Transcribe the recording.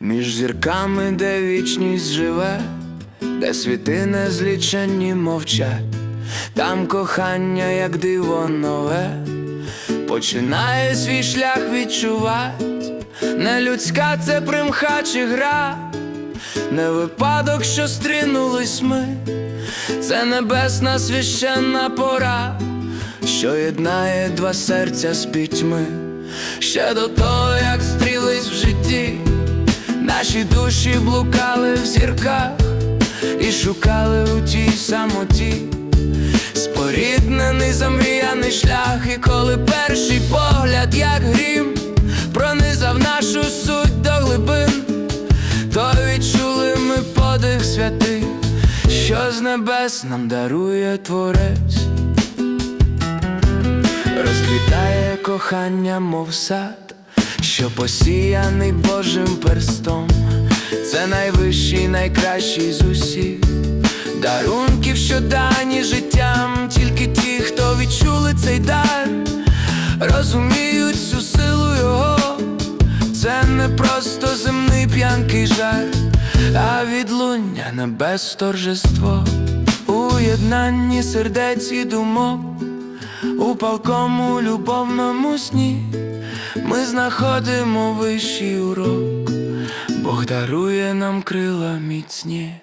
Між зірками, де вічність живе, де світи незліченні мовчать, там кохання, як диво нове, починає свій шлях відчувати, не людська це примха чи гра, не випадок, що стрінулись ми, це небесна священна пора, що єднає два серця з пітьми, ще до того, як стрілись в житті. Наші душі блукали в зірках і шукали у тій самоті. Споріднений замріяний шлях, і коли перший погляд, як грім, пронизав нашу суть до глибин, то відчули ми подих святий, що з небес нам дарує творець, розквітає кохання, мов сад, що посіяний Божим перстом, це найвищий, найкращий з усіх. Дарунків, що дані життям, тільки ті, хто відчули цей дар, розуміють всю силу його, це не просто земний п'янкий жар, а відлуння небес торжество, у єднанні сердець і думок. У палкому любовному сні ми знаходимо вищий урок, Бог дарує нам крила міцні.